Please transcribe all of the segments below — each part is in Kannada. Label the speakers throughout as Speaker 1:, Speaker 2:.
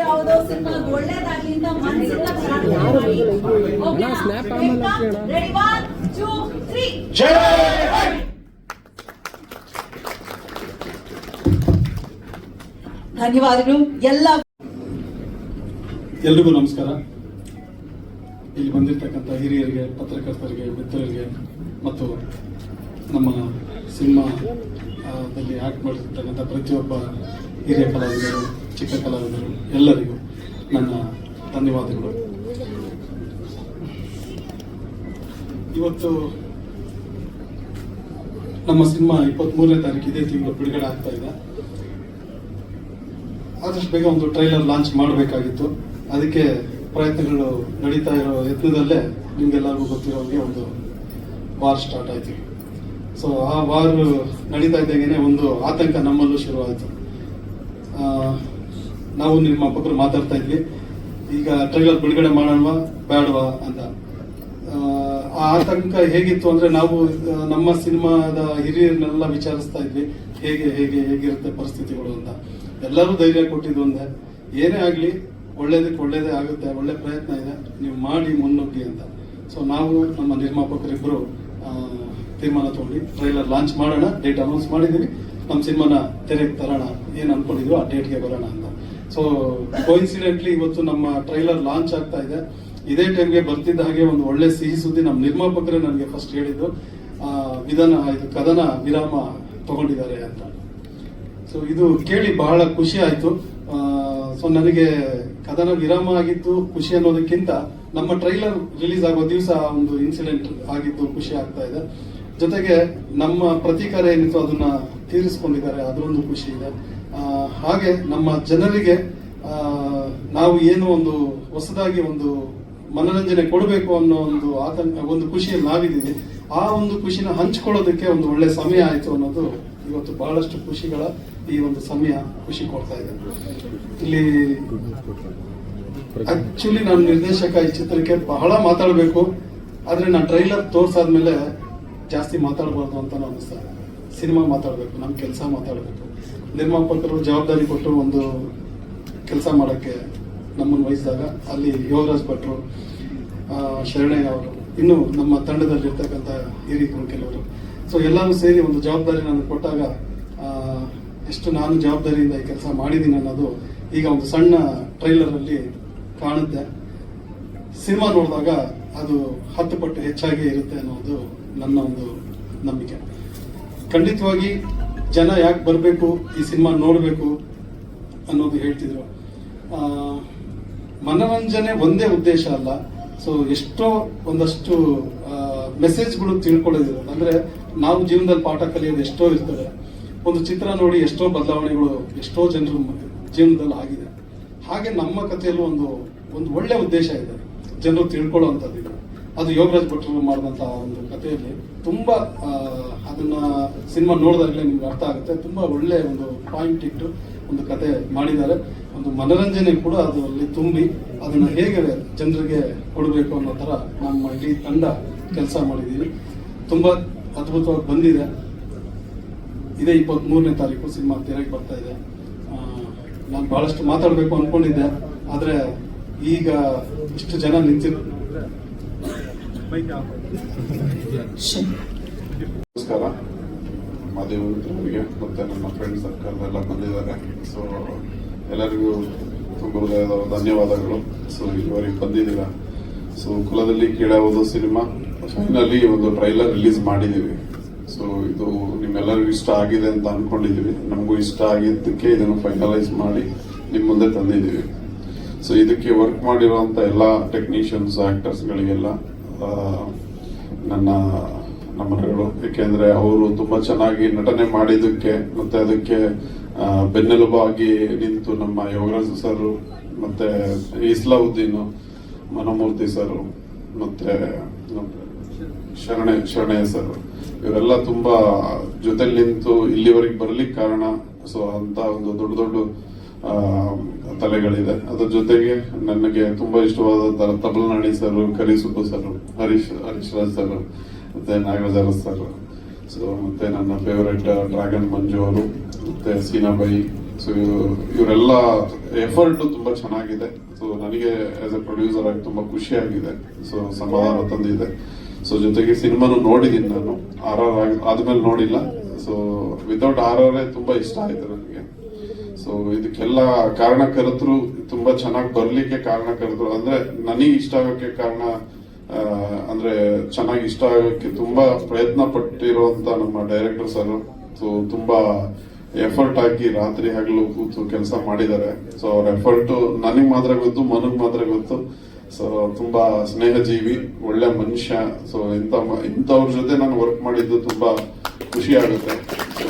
Speaker 1: ಯಾವುದೋ ಸಿನಿಮಾ ಒಳ್ಳೇದಾಗ್ಲಿ ಅಂತ ಮನಸ್ಸಿಂದ. ಧನ್ಯವಾದಗಳು. ಎಲ್ಲ
Speaker 2: ಎಲ್ರಿಗೂ ನಮಸ್ಕಾರ. ಇಲ್ಲಿ ಬಂದಿರತಕ್ಕಂತ ಹಿರಿಯರಿಗೆ ಪತ್ರಕರ್ತರಿಗೆ ಮಿತ್ರರಿಗೆ ಮತ್ತು ನಮ್ಮ ಸಿನಿಮಾ ಆ, ದಲ್ಲಿ ಆಕ್ಟ್ ಮಾಡಿರ್ತಕ್ಕಂಥ ಪ್ರತಿಯೊಬ್ಬ ಹಿರಿಯ ಕಲಾವಿದರು ಚಿಕ್ಕ ಕಲಾವಿದರು ಎಲ್ಲರಿಗೂ ನನ್ನ ಧನ್ಯವಾದಗಳು. ಇವತ್ತು ನಮ್ಮ ಸಿನಿಮಾ ಇಪ್ಪತ್ಮೂರನೇ ತಾರೀಕು ಇದೇ ತಿಂಗಳು ಬಿಡುಗಡೆ ಆಗ್ತಾ ಇದೆ. ಆದಷ್ಟು ಬೇಗ ಒಂದು ಟ್ರೈಲರ್ ಲಾಂಚ್ ಮಾಡಬೇಕಾಗಿತ್ತು. ಅದಕ್ಕೆ ಪ್ರಯತ್ನಗಳು ನಡೀತಾ ಇರೋ ಯತ್ನದಲ್ಲೇ ನಿಮ್ಗೆಲ್ಲರಿಗೂ ಗೊತ್ತಿರೋ ಒಂದು ವಾರ್ ಸ್ಟಾರ್ಟ್ ಆಯ್ತು. ಸೊ ಆ ವಾರ್ ನಡೀತಾ ಇದ್ದಾಗೇನೆ ಒಂದು ಆತಂಕ ನಮ್ಮಲ್ಲೂ ಶುರುವಾಯಿತು. ನಾವು ನಿರ್ಮಾಪಕರು ಮಾತಾಡ್ತಾ ಇದ್ವಿ. ಈಗ ಟ್ರೈಲರ್ ಬಿಡುಗಡೆ ಮಾಡೋಣವಾ ಬೇಡವಾ ಅಂತ. ಆ, ಆತಂಕ ಹೇಗಿತ್ತು ಅಂದ್ರೆ ನಾವು ನಮ್ಮ ಸಿನಿಮಾದ ಹಿರಿಯರನ್ನೆಲ್ಲ ವಿಚಾರಿಸ್ತಾ ಇದ್ವಿ. ಹೇಗೆ ಹೇಗೆ ಹೇಗಿರುತ್ತೆ ಪರಿಸ್ಥಿತಿಗಳು ಅಂತ. ಎಲ್ಲರೂ ಧೈರ್ಯ ಕೊಟ್ಟಿದ್ದು ಒಂದೇ. ಏನೇ ಆಗಲಿ ಒಳ್ಳೇದಕ್ಕೆ ಒಳ್ಳೇದೇ ಆಗುತ್ತೆ ಒಳ್ಳೆ ಪ್ರಯತ್ನ ಇದೆ. ನೀವು ಮಾಡಿ ಮುನ್ನುಗ್ಗಿ ಅಂತ. ಸೊ ನಾವು ನಮ್ಮ ನಿರ್ಮಾಪಕರಿಬ್ಬರು ತೀರ್ಮಾನ ತಗೊಂಡು ಟ್ರೈಲರ್ ಲಾಂಚ್ ಮಾಡೋಣ ಡೇಟ್ ಅನೌನ್ಸ್ ಮಾಡಿದೀವಿ ನಮ್ಮ ಸಿನಿಮಾನ ತೆರೆಗೆ ತರೋಣ. ಏನು ಅನ್ಕೊಂಡಿದ್ವಿ ಆ ಡೇಟ್ಗೆ ಬರೋಣ ಅಂತ. ಸೊ ಕೋಇನ್ಸಿಡೆಂಟ್ಲಿ ಇವತ್ತು ನಮ್ಮ ಟ್ರೈಲರ್ ಲಾಂಚ್ ಆಗ್ತಾ ಇದೆ. ಇದೇ ಟೈಮ್ಗೆ ಬರ್ತಿದ್ದ ಹಾಗೆ ಒಂದು ಒಳ್ಳೆ ಸಿಹಿ ಸುದ್ದಿ ನಮ್ಮ ನಿರ್ಮಾಪಕರೇ ನನಗೆ ಫಸ್ಟ್ ಹೇಳಿದ್ದು. ವಿಧಾನ, ಇದು ಕದನ ವಿರಾಮ ತಗೊಂಡಿದ್ದಾರೆ ಅಂತ. ಸೊ ಇದು ಕೇಳಿ ಬಹಳ ಖುಷಿ ಆಯ್ತು. ಸೊ ನನಗೆ ಕದನ ವಿರಾಮ ಆಗಿದ್ದು ಖುಷಿ ಅನ್ನೋದಕ್ಕಿಂತ ನಮ್ಮ ಟ್ರೈಲರ್ ರಿಲೀಸ್ ಆಗೋ ದಿವಸ ಒಂದು ಇನ್ಸಿಡೆಂಟ್ ಆಗಿದ್ದು ಖುಷಿ ಆಗ್ತಾ ಇದೆ. ಜೊತೆಗೆ ನಮ್ಮ ಪ್ರತೀಕಾರ ಏನಿತ್ತು ಅದನ್ನ ತೀರಿಸ್ಕೊಂಡಿದ್ದಾರೆ. ಅದರೊಂದು ಖುಷಿ ಇದೆ. ಹಾಗೆ ನಮ್ಮ ಜನರಿಗೆ ನಾವು ಏನು ಒಂದು ಹೊಸದಾಗಿ ಒಂದು ಮನರಂಜನೆ ಕೊಡಬೇಕು ಅನ್ನೋ ಒಂದು ಆತಂಕ, ಒಂದು ಖುಷಿಯಲ್ಲಿ ನಾವಿದ್ದೀವಿ. ಆ ಒಂದು ಖುಷಿನ ಹಂಚ್ಕೊಳ್ಳೋದಕ್ಕೆ ಒಂದು ಒಳ್ಳೆ ಸಮಯ ಆಯ್ತು ಅನ್ನೋದು ಇವತ್ತು ಬಹಳಷ್ಟು ಖುಷಿಗಳ ಈ ಒಂದು ಸಮಯ ಖುಷಿ ಕೊಡ್ತಾ ಇದೆ. ಇಲ್ಲಿ ಆಕ್ಚುಲಿ ನಾನು ನಿರ್ದೇಶಕ ಈ ಚಿತ್ರಕ್ಕೆ ಬಹಳ ಮಾತಾಡಬೇಕು. ಆದರೆ ನಾನು ಟ್ರೈಲರ್ ತೋರ್ಸಾದ್ಮೇಲೆ ಜಾಸ್ತಿ ಮಾತಾಡಬಾರ್ದು ಅಂತ ನಾನು ಅನಿಸ್ತಾ ಸಿನಿಮಾ ಮಾತಾಡಬೇಕು ನಮ್ಮ ಕೆಲಸ ಮಾತಾಡಬೇಕು. ನಿರ್ಮಾಪಕರು ಜವಾಬ್ದಾರಿ ಕೊಟ್ಟು ಒಂದು ಕೆಲಸ ಮಾಡೋಕ್ಕೆ ನಮ್ಮನ್ನು ವಹಿಸಿದಾಗ ಅಲ್ಲಿ ಯೋಗರಾಜ್ ಭಟ್ರು ಶರಣಯ್ಯ ಅವರು, ಇನ್ನು ನಮ್ಮ ತಂಡದಲ್ಲಿರ್ತಕ್ಕಂಥ ಹಿರಿಯರು ಕೆಲವರು ಸೊ ಎಲ್ಲರೂ ಸೇರಿ ಒಂದು ಜವಾಬ್ದಾರಿ ನನಗೆ ಕೊಟ್ಟಾಗ ಎಷ್ಟು ನಾನು ಜವಾಬ್ದಾರಿಯಿಂದ ಈ ಕೆಲಸ ಮಾಡಿದ್ದೀನಿ ಅನ್ನೋದು ಈಗ ಒಂದು ಸಣ್ಣ ಟ್ರೈಲರ್ ಅಲ್ಲಿ ಕಾಣುತ್ತೆ. ಸಿನಿಮಾ ನೋಡಿದಾಗ ಅದು ಹತ್ತು ಪಟ್ಟು ಹೆಚ್ಚಾಗಿ ಇರುತ್ತೆ ಅನ್ನೋದು ನನ್ನ ಒಂದು ನಂಬಿಕೆ. ಖಂಡಿತವಾಗಿ ಜನ ಯಾಕೆ ಬರಬೇಕು, ಈ ಸಿನಿಮಾ ನೋಡಬೇಕು ಅನ್ನೋದು ಹೇಳ್ತಿದ್ರು. ಮನೋರಂಜನೆ ಒಂದೇ ಉದ್ದೇಶ ಅಲ್ಲ. ಸೊ ಎಷ್ಟೋ ಒಂದಷ್ಟು ಮೆಸೇಜ್ಗಳು ತಿಳ್ಕೊಳ್ಳೋದಿದೆ ಅಂದರೆ, ನಾವು ಜೀವನದಲ್ಲಿ ಪಾಠ ಕಲಿಯೋದು ಎಷ್ಟೋ ಇರ್ತದೆ. ಒಂದು ಚಿತ್ರ ನೋಡಿ ಎಷ್ಟೋ ಬದಲಾವಣೆಗಳು, ಎಷ್ಟೋ ಜನರ ಜೀವನದಲ್ಲಿ ಆಗಿದೆ. ಹಾಗೆ ನಮ್ಮ ಕಥೆಯಲ್ಲೂ ಒಂದು ಒಂದು ಒಳ್ಳೆ ಉದ್ದೇಶ ಇದೆ. ಜನರು ತಿಳ್ಕೊಳ್ಳೋ ಅಂಥದ್ದು ಅದು ಯೋಗರಾಜ್ ಭಟ್ರು ಮಾಡಿದಂತಹ ಒಂದು ಕಥೆಯಲ್ಲಿ ತುಂಬಾ ಅದನ್ನ ಸಿನಿಮಾ ನೋಡಿದಾಗಲೇ ನಿಮ್ಗೆ ಅರ್ಥ ಆಗುತ್ತೆ. ತುಂಬಾ ಒಳ್ಳೆ ಒಂದು ಪಾಯಿಂಟ್ ಇಟ್ಟು ಒಂದು ಕತೆ ಮಾಡಿದ್ದಾರೆ. ಒಂದು ಮನರಂಜನೆ ಕೂಡ ಅದು ಅಲ್ಲಿ ತುಂಬಿ ಅದನ್ನ ಹೇಗೆ ಜನರಿಗೆ ಕೊಡಬೇಕು ಅನ್ನೋ ತರ ನಮ್ಮ ಇಡೀ ತಂಡ ಕೆಲಸ ಮಾಡಿದೀವಿ ತುಂಬಾ ಅದ್ಭುತವಾಗಿ ಬಂದಿದೆ. ಇದೇ ಇಪ್ಪತ್ತ್ ಮೂರನೇ ತಾರೀಕು ಸಿನಿಮಾ ತೆರೆಗೆ ಬರ್ತಾ ಇದೆ. ನಾನು ಬಹಳಷ್ಟು ಮಾತಾಡಬೇಕು ಅನ್ಕೊಂಡಿದ್ದೆ. ಆದ್ರೆ ಈಗ ಇಷ್ಟು ಜನ ನಿಂತಿರೋ
Speaker 3: ನಮಸ್ಕಾರ. ಮದುವೆ ಅವರಿಗೆ ಮತ್ತೆ ನಮ್ಮ ಫ್ರೆಂಡ್ ಸರ್ಕಲ್ ಎಲ್ಲ ಬಂದಿದ್ದಾರೆ. ಸೊ ಎಲ್ಲರಿಗೂ ತುಂಬ ಹೃದಯದ ಧನ್ಯವಾದಗಳು. ಸೊ ಇದುವರೆಗೆ ಬಂದಿದ್ದೀರ? So Kuladalli Keelavudu cinema. Finally ಒಂದು ಟ್ರೈಲರ್ ರಿಲೀಸ್ ಮಾಡಿದ್ದೀವಿ. ಸೊ ಇದು ನಿಮ್ಮೆಲ್ಲರಿಗೂ ಇಷ್ಟ ಆಗಿದೆ ಅಂತ ಅನ್ಕೊಂಡಿದೀವಿ ನಮಗೂ ಇಷ್ಟ ಆಗಿದ್ದಕ್ಕೆ ಇದನ್ನು ಫೈನಲೈಸ್ ಮಾಡಿ ನಿಮ್ಮ ಮುಂದೆ ತಂದಿದ್ದೀವಿ. ಸೊ ಇದಕ್ಕೆ ವರ್ಕ್ ಮಾಡಿರುವಂತ ಎಲ್ಲ ಟೆಕ್ನಿಷಿಯನ್ಸ್ ಆಕ್ಟರ್ಸ್ಗಳಿಗೆಲ್ಲ ನನ್ನ ನಮನಗಳು ಏಕೆಂದ್ರೆ ಅವರು ತುಂಬಾ ಚೆನ್ನಾಗಿ ನಟನೆ ಮಾಡಿದ್ದಕ್ಕೆ ಮತ್ತೆ ಅದಕ್ಕೆ ಬೆನ್ನೆಲುಬಾಗಿ ನಿಂತು ನಮ್ಮ ಯೋಗರಾಜ್ ಸರ್ ಮತ್ತೆ ಇಸ್ಲಾವುದ್ದೀನ್ ಮನಮೂರ್ತಿ ಸರ್ ಮತ್ತೆ ಶರಣೆ ಶರಣಯ್ಯ ಸರ್. ಇವರೆಲ್ಲ ತುಂಬಾ ಜೊತೆಲಿ ನಿಂತು ಇಲ್ಲಿವರೆಗೆ ಬರ್ಲಿಕ್ಕೆ ಕಾರಣ. ಸೊ ಅಂತ ಒಂದು ದೊಡ್ಡ ದೊಡ್ಡ ತಲೆಗಳಿದೆ. ಅದ್ರ ಜೊತೆಗೆ ನನಗೆ ತುಂಬಾ ಇಷ್ಟವಾದ Tabla Nani sir, Karisubbu sir, Harish Harish Raj sir. ಮತ್ತೆ ನಾಗರಾಜ ಸರ್ ಸೊ ಮತ್ತು ನನ್ನ ಫೇವ್ರೆಟ್ ಡ್ರ್ಯಾಗನ್ ಮಂಜು ಅವರು, ಮತ್ತೆ ಸೀನಾಬಾಯಿ ಸೊ ಇವರೆಲ್ಲ ಎಫರ್ಟು ತುಂಬ ಚೆನ್ನಾಗಿದೆ. ಸೊ ನನಗೆ ಆಸ್ ಎ ಪ್ರೊಡ್ಯೂಸರ್ ಆಗಿ ತುಂಬ ಖುಷಿ ಆಗಿದೆ ಸೊ ಸಮಾಧಾನ ತಂದಿದೆ. ಸೊ ಜೊತೆಗೆ ಸಿನಿಮಾನು ನೋಡಿದ್ದೀನಿ ನಾನು. ಆರ್ ಆರ್ ಆಗಿ, ಆದ್ಮೇಲೆ ನೋಡಿಲ್ಲ. ಸೊ ವಿತೌಟ್ ಆರ್ ಆರ್ ತುಂಬ ಇಷ್ಟ ಆಯಿತು ನನಗೆ ಸೊ ಇದಕ್ಕೆಲ್ಲ ಕಾರಣ ಕರೆದ್ರು, ತುಂಬ ಚೆನ್ನಾಗಿ ಬರ್ಲಿಕ್ಕೆ ಕಾರಣಕರ್ತರು ಅಂದರೆ, ನನಗೆ ಇಷ್ಟ ಆಗೋಕ್ಕೆ ಕಾರಣ ಅಂದ್ರೆ ಚೆನ್ನಾಗಿ ಇಷ್ಟ ಆಗೋಕ್ಕೆ ತುಂಬಾ ಪ್ರಯತ್ನ ಪಟ್ಟಿರುವಂತ ನಮ್ಮ ಡೈರೆಕ್ಟರ್ ಸರ್ ತುಂಬಾ ಎಫರ್ಟ್ ಹಾಕಿ ರಾತ್ರಿ ಹಗಲು ಕೂತು ಕೆಲಸ ಮಾಡಿದ್ದಾರೆ. ಸೊ ಅವ್ರ ಎಫರ್ಟ್ ನನಗ್ ಮಾತ್ರ ಗೊತ್ತು, ಮನಗ್ ಮಾತ್ರ ಗೊತ್ತು. ಸೊ ತುಂಬಾ ಸ್ನೇಹಜೀವಿ, ಒಳ್ಳೆ ಮನುಷ್ಯ. ಸೊ ಇಂಥ ಇಂಥವ್ರ ಜೊತೆ ನಾನು ವರ್ಕ್ ಮಾಡಿದ್ದು ತುಂಬಾ ಖುಷಿ ಆಗುತ್ತೆ. ಸೊ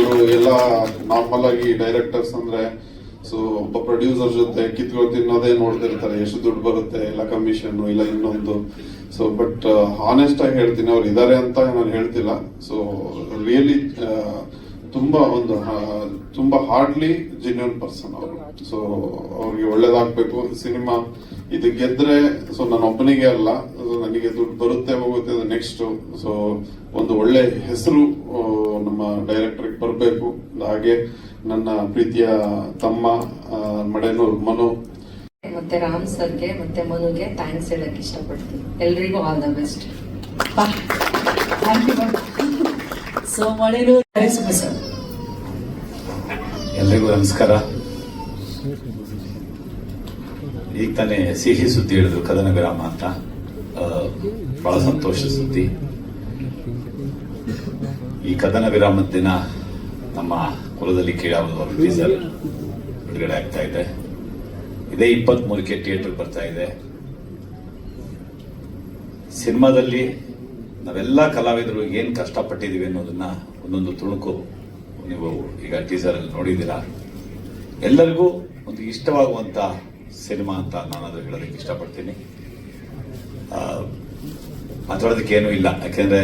Speaker 3: ಇವರು ಎಲ್ಲ ನಾರ್ಮಲ್ ಆಗಿ ಡೈರೆಕ್ಟರ್ಸ್ ಅಂದ್ರೆ ಸೊ ಒಬ್ಬ ಪ್ರೊಡ್ಯೂಸರ್ ಜೊತೆ ಕಿತ್ಕೊಂಡು ತಿನ್ನೋದೇ ನೋಡ್ತಿರ್ತಾರೆ ಎಷ್ಟು ದುಡ್ಡು ಬರುತ್ತೆ, ಇಲ್ಲ ಕಮಿಷನ್ ಇಲ್ಲ ಇನ್ನೊಂದು. ಸೊ ಬಟ್ ಹಾನೆಸ್ಟ್ ಆಗಿ ಹೇಳ್ತೀನಿ, ಅವ್ರು ಇದಾರೆ ಅಂತ ನಾನು ಹೇಳ್ತಿಲ್ಲ. ಸೊ ರಿಯಲಿ ತುಂಬಾ ಒಂದು ತುಂಬಾ ಹಾರ್ಡ್ಲಿ ಜೆನ್ಯೂನ್ ಪರ್ಸನ್ ಅವರು. ಸೊ ಅವ್ರಿಗೆ ಒಳ್ಳೇದಾಗ್ಬೇಕು. ಸಿನಿಮಾ ಇದು ಗೆದ್ರೆ, ಸೊ ನನ್ನ ಒಬ್ಬನಿಗೆ ಅಲ್ಲ ನನಗೆ ದುಡ್ಡು ಬರುತ್ತೆ, ಹೋಗುತ್ತೆ ನೆಕ್ಸ್ಟ್ ಸೊ ಒಂದು ಒಳ್ಳೆ ಹೆಸರು ನಮ್ಮ ಡೈರೆಕ್ಟರ್ ಬರಬೇಕು. ಹಾಗೆ ನನ್ನ ಪ್ರೀತಿಯ ತಮ್ಮ ಮಡೆನೂರ್ ಮನು.
Speaker 4: ಮತ್ತೆ ರಾಮ್ ಸರ್ಗೆ ಮತ್ತೆ ಮನುಗೆ ಥ್ಯಾಂಕ್ಸ್ ಹೇಳಕ್ ಇಷ್ಟಪಡ್ತೀನಿ. ಎಲ್ರಿಗೂ all the best
Speaker 1: thank you so Malenuru sir.
Speaker 5: ಎಲ್ರಿಗೂ ನಮಸ್ಕಾರ. ಈಗ ತಾನೇ ಸಿಹಿ ಸುದ್ದಿ ಹೇಳಿದ್ರು ಕದನ ಗ್ರಾಮ ಅಂತ ಬಹಳ ಸಂತೋಷ ಸುದ್ದಿ. ಈ ಕದನ ವಿರಾಮದ ದಿನ ನಮ್ಮ ಕುಲದಲ್ಲಿ ಕೀಳಾದ ಟೀಸರ್ ಬಿಡುಗಡೆ ಆಗ್ತಾ ಇದೆ. ಇದೇ ಇಪ್ಪತ್ತ್ ಮೂರಕ್ಕೆ ಥಿಯೇಟರ್ ಬರ್ತಾ ಇದೆ. ಸಿನಿಮಾದಲ್ಲಿ ನಾವೆಲ್ಲ ಕಲಾವಿದರು ಏನು ಕಷ್ಟಪಟ್ಟಿದ್ದೀವಿ ಅನ್ನೋದನ್ನ ಒಂದೊಂದು ತುಣುಕು ನೀವು ಈಗ ಟೀಸರ್ ಅಲ್ಲಿ ನೋಡಿದ್ದೀರಾ. ಎಲ್ಲರಿಗೂ ಒಂದು ಇಷ್ಟವಾಗುವಂತ ಸಿನಿಮಾ ಅಂತ ನಾನು ಅದು ಹೇಳೋದಕ್ಕೆ ಇಷ್ಟಪಡ್ತೀನಿ. ಆ, ಮಾತಾಡೋದಕ್ಕೆ ಏನೂ ಇಲ್ಲ. ಯಾಕೆಂದರೆ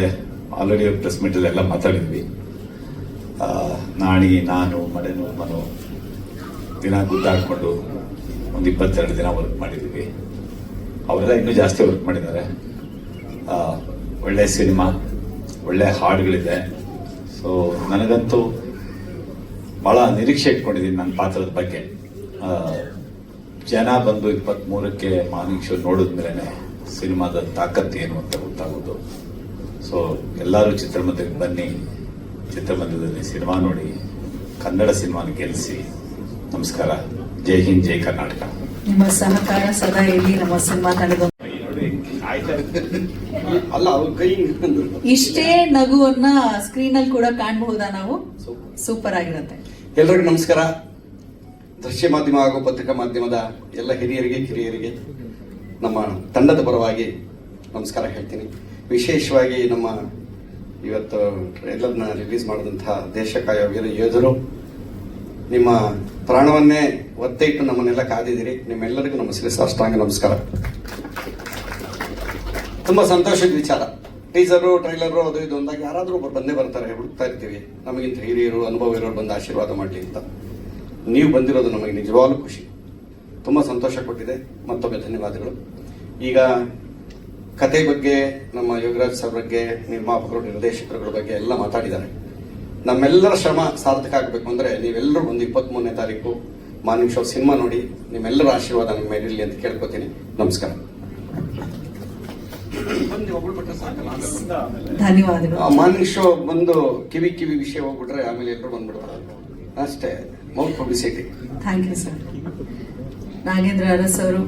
Speaker 5: ಆಲ್ರೆಡಿ ಪ್ರೆಸ್ ಮೀಟ್ ಎಲ್ಲ ಮಾತಾಡಿದ್ವಿ. ನಾಣಿ ನಾನು ಮನೆನು ಮನು, ದಿನ ಗುದ್ದಾಡಿಕೊಂಡು ಒಂದು ಇಪ್ಪತ್ತೆರಡು ದಿನ ವರ್ಕ್ ಮಾಡಿದ್ದೀವಿ ಅವರೆಲ್ಲ ಇನ್ನೂ ಜಾಸ್ತಿ ವರ್ಕ್ ಮಾಡಿದ್ದಾರೆ. ಒಳ್ಳೆ ಸಿನಿಮಾ, ಒಳ್ಳೆ ಹಾಡುಗಳಿದೆ. ಸೊ ನನಗಂತೂ ಭಾಳ ನಿರೀಕ್ಷೆ ಇಟ್ಕೊಂಡಿದ್ದೀನಿ ನನ್ನ ಪಾತ್ರದ ಬಗ್ಗೆ. ಜನ ಬಂದು ಇಪ್ಪತ್ತ್ ಮೂರಕ್ಕೆ ಮಾರ್ನಿಂಗ್ ಶೋ ನೋಡಿದ್ಮೇಲೆ ಸಿನಿಮಾದ ತಾಕತ್ತು ಏನು ಅಂತ ಗೊತ್ತಾಗೋದು. ಸೊ ಎಲ್ಲರೂ ಚಿತ್ರಮಂದಿರಕ್ಕೆ ಬನ್ನಿ. ಚಿತ್ರಮಂದಿರದಲ್ಲಿ ಸಿನಿಮಾ ನೋಡಿ ಕನ್ನಡ ಸಿನಿಮಾನ ಗೆಲ್ಲಿಸಿ ನಮಸ್ಕಾರ. ಜೈ ಹಿಂದ್ ಜೈ ಕರ್ನಾಟಕ.
Speaker 1: ನಿಮ್ಮ ಸಹಕಾರ ಸದಾ ಇರಲಿ ನಮ್ಮ ಸಿನಿಮಾ ತಂಡದ
Speaker 5: ನೋಡಿ ಆಯ್ತಾ?
Speaker 6: ಅಲ್ಲ ಅವ್ರ ಕೈ
Speaker 1: ಇಷ್ಟೇ ನಗುವನ್ನ ಸ್ಕ್ರೀನ್ ಅಲ್ಲಿ ಕೂಡ ಕಾಣಬಹುದಾ ನಾವು? ಸೂಪರ್ ಆಗಿರುತ್ತೆ.
Speaker 6: ಎಲ್ರಿಗೂ ನಮಸ್ಕಾರ. ದೃಶ್ಯ ಮಾಧ್ಯಮ ಹಾಗೂ ಪತ್ರಿಕಾ ಮಾಧ್ಯಮದ ಎಲ್ಲ ಹಿರಿಯರಿಗೆ ಕಿರಿಯರಿಗೆ ನಮ್ಮ ತಂಡದ ಪರವಾಗಿ ನಮಸ್ಕಾರ ಹೇಳ್ತೀನಿ. ವಿಶೇಷವಾಗಿ ನಮ್ಮ ಇವತ್ತು ಟ್ರೈಲರ್ನ ರಿಲೀಸ್ ಮಾಡಿದಂತಹ ದೇಶ ಕಾಯೋ ವೀರ ಯೋಧರು, ನಿಮ್ಮ ಪ್ರಾಣವನ್ನೇ ಒತ್ತೆ ಇಟ್ಟು ನಮ್ಮನ್ನೆಲ್ಲ ಕಾದಿದ್ದೀರಿ. ನಿಮ್ಮೆಲ್ಲರಿಗೂ ನಮ್ಮ ಶ್ರೀ ಸಾಷ್ಟಾಂಗ ನಮಸ್ಕಾರ. ತುಂಬಾ ಸಂತೋಷದ ವಿಚಾರ. ಟೀಸರು, ಟ್ರೈಲರು, ಅದು ಇದು ಅಂದಾಗ ಯಾರಾದರೂ ಒಬ್ಬರು ಬಂದೇ ಬರ್ತಾರೆ, ಹುಡುಕ್ತಾ ಇರ್ತೀವಿ. ನಮಗಿಂತ ಹಿರಿಯರು, ಅನುಭವ ಇರೋರು ಬಂದು ಆಶೀರ್ವಾದ ಮಾಡಲಿ ಅಂತ. ನೀವು ಬಂದಿರೋದು ನಮಗೆ ನಿಜವಾಗ್ಲೂ ಖುಷಿ. ತುಂಬ ಸಂತೋಷ ಕೊಟ್ಟಿದೆ. ಮತ್ತೊಮ್ಮೆ ಧನ್ಯವಾದಗಳು. ಈಗ ಕತೆ ಬಗ್ಗೆ ನಮ್ಮ ಯೋಗರಾಜ್ ಸರ್ ಬಗ್ಗೆ ನಿರ್ಮಾಪಕರು ನಿರ್ದೇಶಕರುಗಳ ಬಗ್ಗೆ ಎಲ್ಲ ಮಾತಾಡಿದ್ದಾರೆ. ನಮ್ಮೆಲ್ಲರ ಶ್ರಮ ಸಾರ್ಥಕ ಆಗಬೇಕು ಅಂದರೆ ನೀವೆಲ್ಲರೂ ಒಂದು ಇಪ್ಪತ್ತ್ ಮೂರನೇ ತಾರೀಕು ಮಾರ್ನಿಂಗ್ ಶೋ ಸಿನಿಮಾ ನೋಡಿ ನಿಮ್ಮೆಲ್ಲರ ಆಶೀರ್ವಾದ ನಿಮ್ಮ ಮೇಲಿರಲಿ ಇರಲಿ ಅಂತ ಕೇಳ್ಕೊತೀನಿ. ನಮಸ್ಕಾರ. ಮಾರ್ನಿಂಗ್ ಶೋ ಬಂದು ಕಿವಿ ಕಿವಿ ವಿಷಯ ಹೋಗ್ಬಿಟ್ರೆ ಆಮೇಲೆ ಎಲ್ಲರೂ ಬಂದ್ಬಿಡ್ತಾರೆ. ಅಷ್ಟೇ mouth publicity
Speaker 1: thank you sir. Nagendra Aras ಅವರು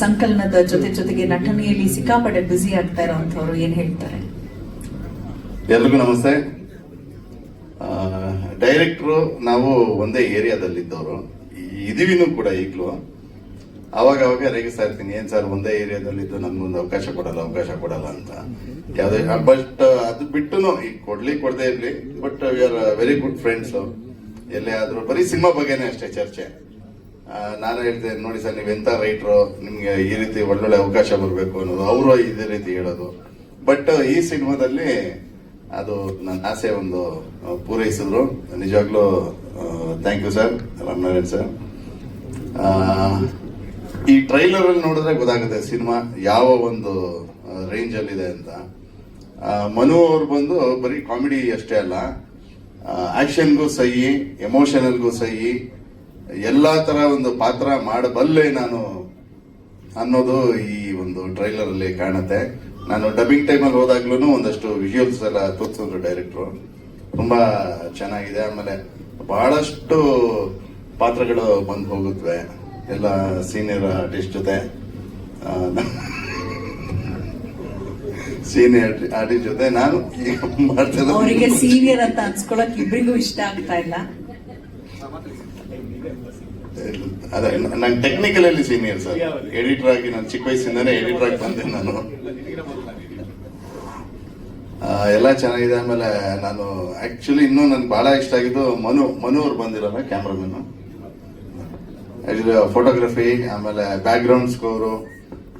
Speaker 1: ಸಂಕಲನದ ಜೊತೆ ಜೊತೆಗೆ ನಟನೆಯಲ್ಲಿ ಸಿಕ್ಕಾಪಟ್ಟೆ ಬ್ಯುಸಿ ಆಗ್ತಾ ಇರೋಂಥವ್ರು ಏನ್ ಹೇಳ್ತಾರೆ?
Speaker 7: ಎಲ್ರಿಗೂ ನಮಸ್ತೆ. ಡೈರೆಕ್ಟ್ರು ನಾವು ಒಂದೇ ಏರಿಯಾದಲ್ಲಿದ್ದವರು ಇದೀವಿನೂ ಕೂಡ ಈಗಲೂ. ಅವಾಗ ಅವಾಗ ರೇಗಿಸ್ತಾ ಇರ್ತೀನಿ, ಏನ್ ಸರ್ ಒಂದೇ ಏರಿಯಾದಲ್ಲಿದ್ದು ನನ್ಗೊಂದು ಅವಕಾಶ ಕೊಡಲ್ಲ ಅವಕಾಶ ಕೊಡಲ್ಲ ಅಂತ. ಯಾವ್ದೇ ಬಟ್ ಅದು ಬಿಟ್ಟು ಈಗ ಕೊಡ್ಲಿ ಕೊಡದೇ ಇರ್ಲಿ but we are very good friends ಎಲ್ಲೇ ಆದ್ರೂ ಬರೀ ಸಿನಿಮಾ ಬಗ್ಗೆನೇ ಅಷ್ಟೇ ಚರ್ಚೆ. ನಾನು ಹೇಳ್ತೇನೆ ನೋಡಿ ಸರ್ ನೀವೆಂತ ರೈಟ್ರು, ನಿಮ್ಗೆ ಈ ರೀತಿ ಒಳ್ಳೊಳ್ಳೆ ಅವಕಾಶ ಬರಬೇಕು ಅನ್ನೋದು ಅವರು ಇದೇ ರೀತಿ ಹೇಳೋದು. ಬಟ್ ಈ ಸಿನಿಮಾದಲ್ಲಿ ಅದು ನನ್ನ ಆಸೆ ಒಂದು ಪೂರೈಸಿದ್ರು. ನಿಜವಾಗ್ಲೂ thank you sir Ramnarayan sir ಈ ಟ್ರೈಲರ್ ಅಲ್ಲಿ ನೋಡಿದ್ರೆ ಗೊತ್ತಾಗುತ್ತೆ ಸಿನಿಮಾ ಯಾವ ಒಂದು ರೇಂಜ್ ಅಲ್ಲಿ ಇದೆ ಅಂತ. ಮನು ಅವ್ರು ಬಂದು ಬರೀ ಕಾಮಿಡಿ ಅಷ್ಟೇ ಅಲ್ಲ ಆಕ್ಷನ್ಗೂ ಸಹಿ ಎಮೋಷನಲ್ಗೂ ಸಹಿ ಎಲ್ಲಾ ತರ ಒಂದು ಪಾತ್ರ ಮಾಡಬಲ್ಲೆ ನಾನು ಅನ್ನೋದು ಈ ಒಂದು ಟ್ರೈಲರ್ ಅಲ್ಲಿ ಕಾಣುತ್ತೆ. ನಾನು ಡಬ್ಬಿಂಗ್ ಟೈಮಲ್ಲಿ ಹೋದಾಗ್ಲೂ ಒಂದಷ್ಟು ವಿಜುವಲ್ಸ್ ಎಲ್ಲ ತೋರಿಸಿದ್ರು ಡೈರೆಕ್ಟ್ರು ತುಂಬಾ ಚೆನ್ನಾಗಿದೆ. ಆಮೇಲೆ ಬಹಳಷ್ಟು ಪಾತ್ರಗಳು ಬಂದು ಹೋಗುತ್ತವೆ ಎಲ್ಲ ಸೀನಿಯರ್ ಆರ್ಟಿಸ್ಟ್ ಜೊತೆ. ಸೀನಿಯರ್ ಆರ್ಟಿಸ್ಟ್ ಜೊತೆ ನಾನು
Speaker 8: ಮಾಡ್ತೇನೆ ಸೀನಿಯರ್ ಅಂತ ಅನ್ಸ್ಕೊಳಕ್ ಇಬ್ಬರಿಗೂ ಇಷ್ಟ ಆಗ್ತಾ ಇಲ್ಲ.
Speaker 7: ಅದೇ ನಾನು ಟೆಕ್ನಿಕಲ್ ಅಲ್ಲಿ ಸೀನಿಯರ್ ಸರ್ ಎಡಿಟರ್ ಆಗಿ ನಾನು ಚಿಕ್ಕ ವಯಸ್ಸಿಂದಾನೆ ಎಡಿಟರ್ ಆಗಿ ಬಂದೆ ನಾನು. ಎಲ್ಲ ಚೆನ್ನಾಗಿದೆ ಆಮೇಲೆ ನಾನು ಆಕ್ಚುಲಿ ಇನ್ನೂ ನನ್ಗೆ ಬಹಳ ಇಷ್ಟ ಆಗಿದ್ದು ಮನು ಮನು ಅವ್ರು ಬಂದಿರಲ್ಲ ಕ್ಯಾಮ್ರಾಮನ್ ಫೋಟೋಗ್ರಫಿ ಆಮೇಲೆ ಬ್ಯಾಕ್ಗ್ರೌಂಡ್ ಸ್ಕೋರು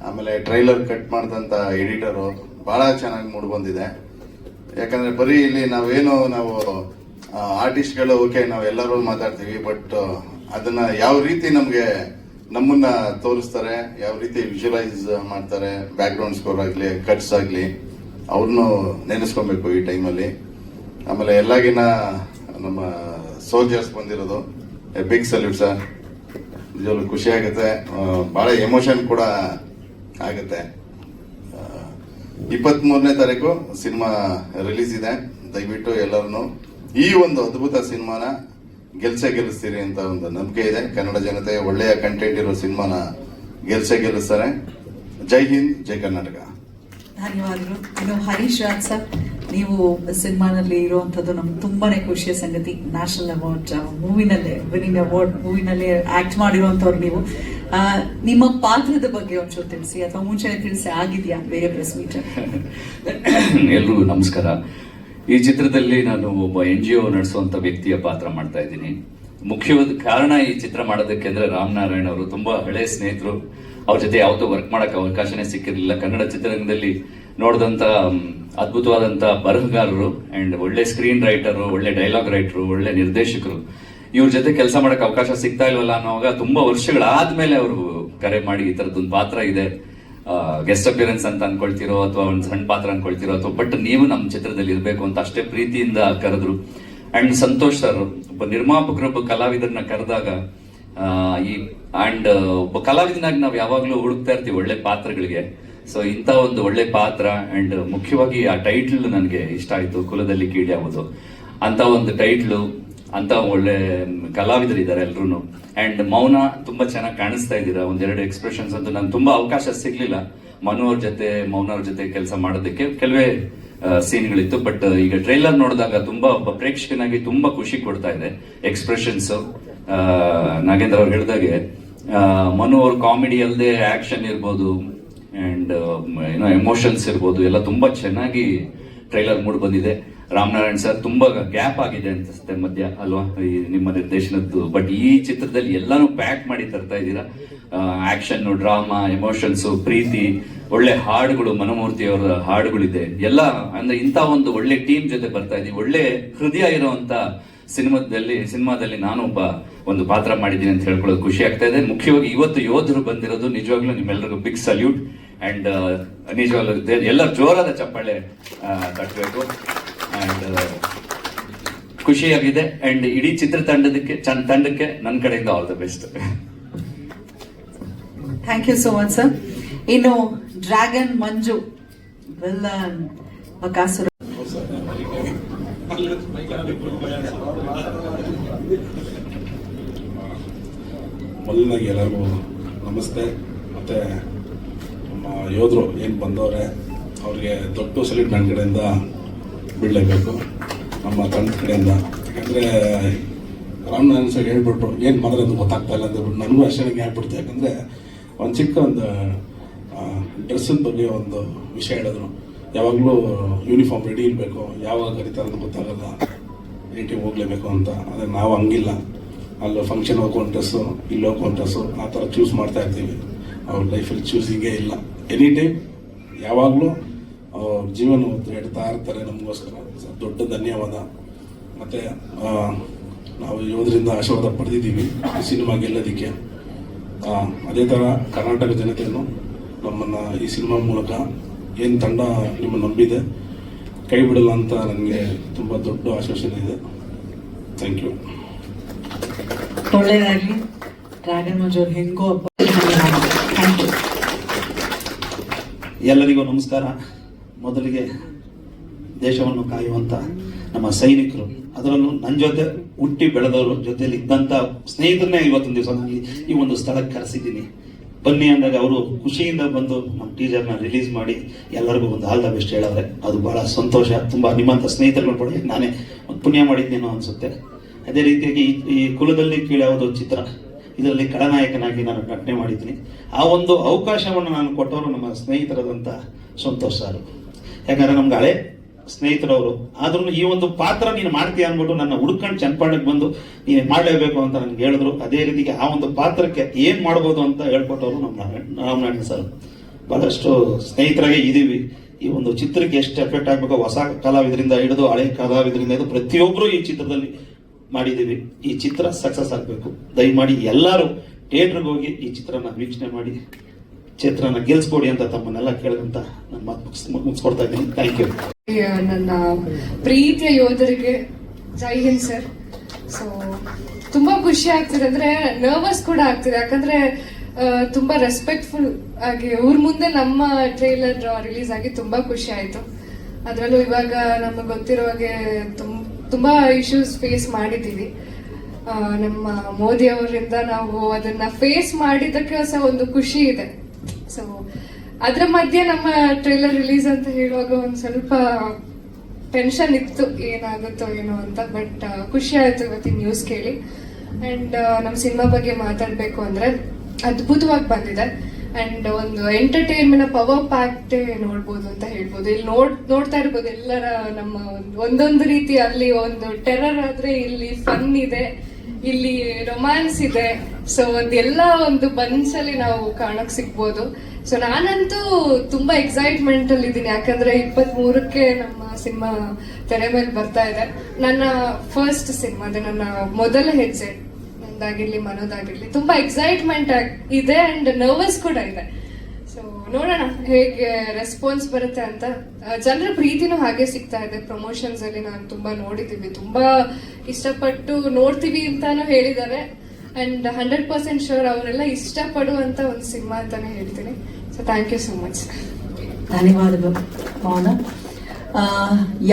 Speaker 7: ಆಮೇಲೆ ಟ್ರೈಲರ್ ಕಟ್ ಮಾಡಿದಂತ ಎಡಿಟರು ಬಹಳ ಚೆನ್ನಾಗಿ ಮೂಡ್ ಬಂದಿದೆ. ಯಾಕಂದ್ರೆ ಬರೀ ಇಲ್ಲಿ ನಾವೇನು ನಾವು ಆರ್ಟಿಸ್ಟ್ಗಳು ಓಕೆ ನಾವು ಎಲ್ಲರೂ ಮಾತಾಡ್ತೀವಿ ಬಟ್ ಅದನ್ನ ಯಾವ ರೀತಿ ನಮ್ಗೆ ನಮ್ಮನ್ನ ತೋರಿಸ್ತಾರೆ, ಯಾವ ರೀತಿ ವಿಜುವಲೈಸ್ ಮಾಡ್ತಾರೆ ಬ್ಯಾಕ್ ಗ್ರೌಂಡ್ ಸ್ಕೋರ್ ಆಗ್ಲಿ ಕಟ್ಸ್ ಆಗ್ಲಿ ಅವ್ರನ್ನು ನೆನೆಸ್ಕೊಬೇಕು ಈ ಟೈಮಲ್ಲಿ ಆಮೇಲೆ ಎಲ್ಲಾಗಿನ ನಮ್ಮ ಸೋಲ್ಜರ್ಸ್ ಬಂದಿರೋದು ಬಿಗ್ ಸಲ್ಯೂಟ್ ಸರ್ ನಿಜವಾಗ್ಲೂ ಖುಷಿ ಆಗುತ್ತೆ. ಬಹಳ ಎಮೋಷನ್ ಕೂಡ ಆಗುತ್ತೆ. ಇಪ್ಪತ್ತ್ ಮೂರನೇ ತಾರೀಕು ಸಿನಿಮಾ ರಿಲೀಸ್ ಇದೆ. ದಯವಿಟ್ಟು ಎಲ್ಲರನ್ನು ಈ ಒಂದು ಅದ್ಭುತ ಸಿನಿಮಾನ ಗೆಲ್ಸೇ ಗೆಲ್ಲಿಸ್ತೀರಿ ಅಂತ ಒಂದು ನಂಬಿಕೆ ಇದೆ. ಕನ್ನಡ ಜನತೆ ಒಳ್ಳೆಯ ಕಂಟೆಂಟ್ ಇರೋ ಸಿನಿಮಾನ ಗೆಲ್ಸೇ ಗೆಲ್ಲಿಸ್ತಾರೆ. ಜೈ ಹಿಂದ್ ಜೈ ಕರ್ನಾಟಕ.
Speaker 8: ಧನ್ಯವಾದಗಳು. ಇನ್ನು ಹರೀಶ್ ರಾಜ್ ಸರ್ ನೀವು ಸಿನಿಮಾನಲ್ಲಿ ಇರುವಂತದ್ದು ನಮ್ಗೆ ತುಂಬಾನೇ ಖುಷಿಯ ಸಂಗತಿ. ನ್ಯಾಷನಲ್ ಅವಾರ್ಡ್ ಮೂವಿನಲ್ಲೇ ವಿನಿಂಗ್ ಅವಾರ್ಡ್ ಮೂವಿನಲ್ಲೇ ಆಕ್ಟ್ ಮಾಡಿರುವಂತವ್ರು ನೀವು. ನಿಮ್ಮ ಪಾತ್ರದ ಬಗ್ಗೆ ಒಂಚೂರು ತಿಳಿಸಿ ಅಥವಾ ಮುಂಚೆ ತಿಳಿಸಿ ಆಗಿದೆಯಾ? ಬೇರೆ ಪ್ರೆಸ್ ಮೀಟ್
Speaker 9: ಎಲ್ರಿಗೂ ನಮಸ್ಕಾರ. ಈ ಚಿತ್ರದಲ್ಲಿ ನಾನು ಒಬ್ಬ ಎನ್ ಜಿ ಒ ನಡೆಸುವಂತ ವ್ಯಕ್ತಿಯ ಪಾತ್ರ ಮಾಡ್ತಾ ಇದ್ದೀನಿ. ಮುಖ್ಯವಾದ ಕಾರಣ ಈ ಚಿತ್ರ ಮಾಡೋದಕ್ಕೆ ಅಂದ್ರೆ ರಾಮನಾರಾಯಣ ಅವರು ತುಂಬಾ ಹಳೆ ಸ್ನೇಹಿತರು. ಅವ್ರ ಜೊತೆ ಯಾವತ್ತೂ ವರ್ಕ್ ಮಾಡಕ್ ಅವಕಾಶನೇ ಸಿಕ್ಕಿರಲಿಲ್ಲ. ಕನ್ನಡ ಚಿತ್ರರಂಗದಲ್ಲಿ ನೋಡಿದಂತ ಅದ್ಭುತವಾದಂಥ ಬರಹಗಾರರು ಅಂಡ್ ಒಳ್ಳೆ ಸ್ಕ್ರೀನ್ ರೈಟರು ಒಳ್ಳೆ ಡೈಲಾಗ್ ರೈಟರು ಒಳ್ಳೆ ನಿರ್ದೇಶಕರು. ಇವ್ರ ಜೊತೆ ಕೆಲಸ ಮಾಡಕ್ ಅವಕಾಶ ಸಿಗ್ತಾ ಇಲ್ವಲ್ಲ ಅನ್ನೋವಾಗ ತುಂಬಾ ವರ್ಷಗಳಾದ್ಮೇಲೆ ಅವರು ಕರೆ ಮಾಡಿ ಈ ತರದೊಂದು ಪಾತ್ರ ಇದೆ. ಗೆಸ್ಟ್ ಅಪಿಯರೆನ್ಸ್ ಅಂತ ಅನ್ಕೊಳ್ತಿರೋ ಅಥವಾ ಒಂದು ಸಣ್ಣ ಪಾತ್ರ ಅನ್ಕೊಳ್ತಿರೋ ಅಥವಾ ಬಟ್ ನೀವು ನಮ್ಮ ಚಿತ್ರದಲ್ಲಿ ಇರಬೇಕು ಅಂತ ಅಷ್ಟೇ ಪ್ರೀತಿಯಿಂದ ಕರೆದ್ರು. ಅಂಡ್ ಸಂತೋಷ್ ಸರ್ ಒಬ್ಬ ನಿರ್ಮಾಪಕರು, ಒಬ್ಬ ಕಲಾವಿದರನ್ನ ಕರೆದಾಗ ಈ ಅಂಡ್ ಒಬ್ಬ ಕಲಾವಿದನಾಗಿ ನಾವು ಯಾವಾಗಲೂ ಹುಡುಕ್ತಾ ಇರ್ತೀವಿ ಒಳ್ಳೆ ಪಾತ್ರಗಳಿಗೆ. ಸೊ ಇಂಥ ಒಂದು ಒಳ್ಳೆ ಪಾತ್ರ ಅಂಡ್ ಮುಖ್ಯವಾಗಿ ಆ ಟೈಟ್ಲ್ ನನಗೆ ಇಷ್ಟ ಆಯ್ತು, ಕುಲದಲ್ಲಿ ಕೀಳ್ಯಾವುದು. ಅಂತ ಒಂದು ಟೈಟ್ಲು ಅಂತ ಒಳ್ಳೆ ಕಲಾವಿದರಿದ್ದಾರೆ ಎಲ್ರು ಅಂಡ್ ಮೌನ ತುಂಬಾ ಚೆನ್ನಾಗಿ ಕಾಣಿಸ್ತಾ ಇದ್ದೀರಾ? ಒಂದೆರಡು ಎಕ್ಸ್ಪ್ರೆಷನ್ಸ್ ಅಂತ ನಂಗೆ ತುಂಬಾ ಅವಕಾಶ ಸಿಗ್ಲಿಲ್ಲ. ಮನು ಅವ್ರ ಜೊತೆ, ಮೌನ ಅವ್ರ ಜೊತೆ ಕೆಲಸ ಮಾಡೋದಕ್ಕೆ ಕೆಲವೇ ಸೀನ್ಗಳಿತ್ತು. ಬಟ್ ಈಗ ಟ್ರೈಲರ್ ನೋಡಿದಾಗ ತುಂಬಾ ಒಬ್ಬ ಪ್ರೇಕ್ಷಕನಾಗಿ ತುಂಬಾ ಖುಷಿ ಕೊಡ್ತಾ ಇದೆ. ಎಕ್ಸ್ಪ್ರೆಷನ್ಸ್ ನಾಗೇಂದ್ರ ಅವ್ರು ಹೇಳಿದಾಗೆ ಮನು ಅವ್ರ ಕಾಮಿಡಿ ಅಲ್ಲದೆ ಆಕ್ಷನ್ ಇರ್ಬೋದು ಅಂಡ್ ಏನೋ ಎಮೋಷನ್ಸ್ ಇರ್ಬೋದು. ಎಲ್ಲ ತುಂಬಾ ಚೆನ್ನಾಗಿ ಟ್ರೈಲರ್ ಮೂಡ್ ಬಂದಿದೆ. ರಾಮನಾರಾಯಣ್ ಸರ್ ತುಂಬಾ ಗ್ಯಾಪ್ ಆಗಿದೆ ಅನ್ಸುತ್ತೆ ಮಧ್ಯ, ಅಲ್ವಾ? ಈ ನಿಮ್ಮ ನಿರ್ದೇಶನದ್ದು. ಬಟ್ ಈ ಚಿತ್ರದಲ್ಲಿ ಎಲ್ಲಾನು ಪ್ಯಾಕ್ ಮಾಡಿ ತರ್ತಾ ಇದ್ದೀರಾ? ಆಕ್ಷನ್ ಡ್ರಾಮಾ ಎಮೋಷನ್ಸ್ ಪ್ರೀತಿ, ಒಳ್ಳೆ ಹಾಡುಗಳು, ಮನಮೂರ್ತಿ ಅವರ ಹಾಡುಗಳಿದೆ. ಎಲ್ಲ, ಅಂದ್ರೆ ಇಂಥ ಒಂದು ಒಳ್ಳೆ ಟೀಮ್ ಜೊತೆ ಬರ್ತಾ ಇದೀವಿ ಒಳ್ಳೆ ಹೃದಯ ಇರುವಂತ ಸಿನಿಮಾದಲ್ಲಿ ಸಿನಿಮಾದಲ್ಲಿ ನಾನು ಒಬ್ಬ ಒಂದು ಪಾತ್ರ ಮಾಡಿದ್ದೀನಿ ಅಂತ ಹೇಳ್ಕೊಳ್ಳೋದು ಖುಷಿ ಆಗ್ತಾ ಇದೆ. ಮುಖ್ಯವಾಗಿ ಇವತ್ತು ಯೋಧರು ಬಂದಿರೋದು ನಿಜವಾಗ್ಲೂ ನಿಮ್ಮೆಲ್ಲರಿಗೂ ಬಿಗ್ ಸಲ್ಯೂಟ್ ಅಂಡ್ ನಿಜವಾಗ್ಲೂ, ಎಲ್ಲರೂ ಎಲ್ಲ ಜೋರಾದ ಚಪ್ಪಾಳೆ ಕಟ್ಟಬೇಕು ಅಂಡ್ ಖುಷಿಯಾಗಿದೆ. ಅಂಡ್ ಇಡೀ ಚಿತ್ರತಂಡದಕ್ಕೆ ಚಂದ ತಂಡಕ್ಕೆ ನನ್ನ ಕಡೆಯಿಂದ all the best
Speaker 8: thank you so much sir ಇನ್ನು ಡ್ರ್ಯಾಗನ್ ಮಂಜು ವಿಲ್ಲನ್ ಬಕಾಸುರ
Speaker 10: ಮೊದಲನಾಗಿ ಎಲ್ಲರಿಗೂ ನಮಸ್ತೆ. ಮತ್ತೆ ನಮ್ಮ ಯೋಧರು ಏನು ಬಂದವ್ರೆ ಅವ್ರಿಗೆ ದೊಡ್ಡ ಸಲೀಟ್ ನನ್ನ ಕಡೆಯಿಂದ ಬೀಳಲೇಬೇಕು ನಮ್ಮ ತಂಡದ ಕಡೆಯಿಂದ. ಯಾಕಂದರೆ ರಾಮನಾರಾಯಣ ಸರ್ ಹೇಳ್ಬಿಟ್ರು, ಏನು ಮಾಡೋದು ಗೊತ್ತಾಗ್ತಾ ಇಲ್ಲ ಅಂದ್ರೆ ನನಗೂ ಅಷ್ಟೇ ಆಗ್ಬಿಡ್ತು ಯಾಕಂದರೆ ಒಂದು ಚಿಕ್ಕ ಒಂದು ಡ್ರೆಸ್ಸಿನ ಬಗ್ಗೆ ಒಂದು ವಿಷಯ ಹೇಳಿದ್ರು. ಯಾವಾಗಲೂ ಯೂನಿಫಾರ್ಮ್ ರೆಡಿ ಇರಬೇಕು. ಯಾವಾಗ ಕರೀತಾರೆ ಅಂತ ಗೊತ್ತಾಗಲ್ಲ. ಏಟಿ ಹೋಗ್ಲೇಬೇಕು ಅಂತ. ಆದರೆ ನಾವು ಹಂಗಿಲ್ಲ. ಅಲ್ಲಿ ಫಂಕ್ಷನ್ ಹೋಗೋ ಡ್ರೆಸ್ಸು ಇಲ್ಲಿ ಹೋಗೋ ಡ್ರೆಸ್ಸು ಆ ಥರ ಚೂಸ್ ಮಾಡ್ತಾ ಇರ್ತೀವಿ. ಅವ್ರ ಲೈಫಲ್ಲಿ ಚೂಸಿಂಗೇ ಇಲ್ಲ. ಎನಿ ಟೈಮ್ ಯಾವಾಗಲೂ ಅವ್ರ ಜೀವನ ಇಡ್ತಾ ಇರ್ತಾರೆ ನಮಗೋಸ್ಕರ. ದೊಡ್ಡ ಧನ್ಯವಾದ. ಮತ್ತು ನಾವು ಯೋಧರಿಂದ ಆಶೀರ್ವಾದ ಪಡೆದಿದ್ದೀವಿ ಈ ಸಿನಿಮಾ ಗೆಲ್ಲೋದಕ್ಕೆ. ಆ, ಅದೇ ಥರ ಕರ್ನಾಟಕ ಜನತೆಯನ್ನು ನಮ್ಮನ್ನು ಈ ಸಿನಿಮಾ ಮೂಲಕ ಏನು ತಂಡ ನಿಮ್ಮ ನಂಬಿದೆ ಕೈ ಬಿಡಲ್ಲ ಅಂತ ನನಗೆ ತುಂಬ ದೊಡ್ಡ ಆಶ್ವಾಸನೆ ಇದೆ.
Speaker 2: ಥ್ಯಾಂಕ್ ಯು
Speaker 8: ಒಳ್ಳೇದಾಗ್ಲಿ. ಡ್ರ್ಯಾಗನ್ ಮಂಜು ಅವ್ರು ಹೆಂಗೋ ಥ್ಯಾಂಕ್ ಯು
Speaker 11: ಎಲ್ಲರಿಗೂ ನಮಸ್ಕಾರ. ಮೊದಲಿಗೆ ದೇಶವನ್ನು ಕಾಯುವಂತ ನಮ್ಮ ಸೈನಿಕರು. ಅದರಲ್ಲೂ ನನ್ನ ಜೊತೆ ಹುಟ್ಟಿ ಬೆಳೆದವರು ಜೊತೆಯಲ್ಲಿ ಇದ್ದಂತ ಸ್ನೇಹಿತರನ್ನೇ ಇವತ್ತೊಂದು ದಿವಸ ನಾನು ಈ- ಒಂದು ಸ್ಥಳಕ್ಕೆ ಕರೆಸಿದ್ದೀನಿ. ಬನ್ನಿ ಅಂದಾಗ ಅವರು ಖುಷಿಯಿಂದ ಬಂದು ನಮ್ಮ ಟೀಚರ್ನ ರಿಲೀಸ್ ಮಾಡಿ ಎಲ್ಲರಿಗೂ ಒಂದು ಆಲ್ ದ ಬೆಸ್ಟ್ ಹೇಳಿದ್ರೆ ಅದು ಬಹಳ ಸಂತೋಷ, ತುಂಬಾ ನಿಮ್ಮಂತ ಸ್ನೇಹಿತರುಗಳು ಪಡೆದು ನಾನೇ ಒಂದು ಪುಣ್ಯ ಮಾಡಿದ್ದೇನೋ ಅನ್ಸುತ್ತೆ. ಅದೇ ರೀತಿಯಾಗಿ ಈ- ಕುಲದಲ್ಲಿ ಕೀಳ್ಯಾವುದೋ ಚಿತ್ರ, ಇದರಲ್ಲಿ ಕಡನಾಯಕನಾಗಿ ನಾನು ನಟನೆ ಮಾಡಿದ್ದೀನಿ. ಆ ಒಂದು ಅವಕಾಶವನ್ನು ನಾನು ಕೊಟ್ಟವರು ನಮ್ಮ ಸ್ನೇಹಿತರಾದಂಥ ಸಂತೋಷ ಸರ್. ಯಾಕಂದ್ರೆ ನಮ್ಗೆ ಹಳೆ ಸ್ನೇಹಿತರವರು. ಆದ್ರೂ ಈ ಒಂದು ಪಾತ್ರ ನೀನು ಮಾಡ್ತೀಯ ಅಂದ್ಬಿಟ್ಟು ನನ್ನ ಹುಡ್ಕೊಂಡು ಚನ್ನಪಟ್ಟಣಕ್ಕೆ ಬಂದು ನೀನು ಮಾಡಲೇಬೇಕು ಅಂತ ನನ್ಗೆ ಹೇಳಿದ್ರು. ಅದೇ ರೀತಿಗೆ ಆ ಒಂದು ಪಾತ್ರಕ್ಕೆ ಏನ್ ಮಾಡ್ಬೋದು ಅಂತ ಹೇಳ್ಕೊಟ್ಟವರು ನಮ್ಮ ರಾಮನಾರಾಯಣ ಸರ್. ಬಹಳಷ್ಟು ಸ್ನೇಹಿತರಾಗಿ ಇದೀವಿ. ಈ ಒಂದು ಚಿತ್ರಕ್ಕೆ ಎಷ್ಟು ಎಫೆಕ್ಟ್ ಆಗ್ಬೇಕು ಹೊಸ ಕಲಾವಿದರಿಂದ ಹಿಡಿದು ಹಳೆ ಕಲಾವಿದರಿಂದ ಇದು ಪ್ರತಿಯೊಬ್ಬರು ಈ ಚಿತ್ರದಲ್ಲಿ ಮಾಡಿದ್ದೀವಿ ಈ ಚಿತ್ರ ಸಕ್ಸಸ್ ಆಗಬೇಕು. ದಯಮಾಡಿ ಎಲ್ಲರೂ ಥಿಯೇಟರ್ಗೆ ಹೋಗಿ ಈ ಚಿತ್ರನ ವೀಕ್ಷಣೆ ಮಾಡಿ. ಚಿತ್ರನ ಗೆಲ್ಸ್ಕೊಡಿ ಅಂತ ತಮ್ಮನ್ನೆಲ್ಲ ಕೇಳಿದಂತ ನನ್ನ ಮಾತು ಮುಗಿಸ್ ಮುಗಿಸ್ಕೊಡ್ತಾ ಇದ್ದೀನಿ. ಥ್ಯಾಂಕ್ ಯು
Speaker 12: ನನ್ನ ಪ್ರೀತಿಯ ಯೋಧರಿಗೆ ಜೈ ಹಿಂದ್ ಸರ್. ಸೊ ತುಂಬಾ ಖುಷಿ ಆಗ್ತಿದೆ. ಅಂದ್ರೆ ನರ್ವಸ್ ಕೂಡ ಆಗ್ತಿದೆ. ಯಾಕಂದ್ರೆ ತುಂಬಾ ರೆಸ್ಪೆಕ್ಟ್ಫುಲ್ ಆಗಿ ಅವ್ರ ಮುಂದೆ ನಮ್ಮ ಟ್ರೈಲರ್ ರಿಲೀಸ್ ಆಗಿ ತುಂಬಾ ಖುಷಿ ಆಯ್ತು. ಅದರಲ್ಲೂ ಇವಾಗ ನಮಗೆ ಗೊತ್ತಿರೋ ಹಾಗೆ ತುಂಬಾ ಇಶ್ಯೂಸ್ ಫೇಸ್ ಮಾಡಿದ್ದೀವಿ. ನಮ್ಮ ಮೋದಿ ಅವರಿಂದ ನಾವು ಅದನ್ನ ಫೇಸ್ ಮಾಡಿದ್ದಕ್ಕೆ ಸಹ ಒಂದು ಖುಷಿ ಇದೆ. ಸೊ ಅದ್ರ ಮಧ್ಯೆ ನಮ್ಮ ಟ್ರೈಲರ್ ರಿಲೀಸ್ ಅಂತ ಹೇಳುವಾಗ ಒಂದ್ ಸ್ವಲ್ಪ ಟೆನ್ಷನ್ ಇತ್ತು ಏನಾಗುತ್ತೋ ಏನೋ ಅಂತ ಬಟ್ ಖುಷಿ ಆಯ್ತು ಇವತ್ತಿನ ನ್ಯೂಸ್ ಕೇಳಿ. ಅಂಡ್ ನಮ್ಮ ಸಿನಿಮಾ ಬಗ್ಗೆ ಮಾತಾಡ್ಬೇಕು ಅಂದ್ರೆ ಅದ್ಭುತವಾಗಿ ಬಂದಿದೆ. ಅಂಡ್ ಒಂದು ಎಂಟರ್ಟೈನ್ಮೆಂಟ್ ಪವರ್ ಪ್ಯಾಕ್ಟ್ ನೋಡ್ಬೋದು ಅಂತ ಹೇಳ್ಬೋದು. ಇಲ್ಲಿ ನೋಡ್, ನೋಡ್ತಾ ಇರ್ಬೋದು ಎಲ್ಲರ ನಮ್ಮ ಒಂದು, ಒಂದೊಂದು ರೀತಿ ಅಲ್ಲಿ ಒಂದು ಟೆರರ್ ಆದ್ರೆ ಇಲ್ಲಿ ಫನ್ ಇದೆ. ಇಲ್ಲಿ ರೊಮ್ಯಾನ್ಸ್ ಇದೆ. ಸೊ ಅದೆಲ್ಲ ಒಂದು ಬನ್ಸಲ್ಲಿ ನಾವು ಕಾಣಕ್ ಸಿಗ್ಬೋದು. ಸೊ ನಾನಂತೂ ತುಂಬಾ ಎಕ್ಸೈಟ್ಮೆಂಟ್ ಅಲ್ಲಿ ಇದ್ದೀನಿ ಯಾಕಂದ್ರೆ ಇಪ್ಪತ್ತ್ ಮೂರಕ್ಕೆ ನಮ್ಮ ಸಿನಿಮಾ ತೆರೆ ಮೇಲೆ ಬರ್ತಾ ಇದೆ. ನನ್ನ ಫಸ್ಟ್ ಸಿನಿಮಾ ಅದೇ, ನನ್ನ ಮೊದಲ ಹೆಜ್ಜೆ. ನಂದಾಗಿರ್ಲಿ ಮನೋದಾಗಿರ್ಲಿ ತುಂಬಾ ಎಕ್ಸೈಟ್ಮೆಂಟ್ ಇದೆ ಅಂಡ್ ನರ್ವಸ್ ಕೂಡ ಇದೆ. ನೋಡೋಣ ಹೇಗೆ ರೆಸ್ಪಾನ್ಸ್ ಬರುತ್ತೆ ಅಂತ. ಜನರ ಪ್ರೀತಿನೂ ಹಾಗೆ ಸಿಗ್ತಾ ಇದೆ. ಪ್ರಮೋಷನ್ಸ್ ಅಲ್ಲಿ ನಾನು ತುಂಬಾ ನೋಡಿದೀವಿ. ತುಂಬಾ ಇಷ್ಟಪಟ್ಟು ನೋಡ್ತೀವಿ ಅಂತಾನು ಹೇಳಿದ್ದಾರೆ ಅಂಡ್ ಹಂಡ್ರೆಡ್ ಪರ್ಸೆಂಟ್ ಶೋರ್ ಅವರೆಲ್ಲ ಇಷ್ಟಪಡುವಂತ ಒಂದು ಸಿನಿಮಾ ಅಂತಾನೆ ಹೇಳ್ತೀನಿ. So thank you so much
Speaker 8: ಧನ್ಯವಾದಗಳು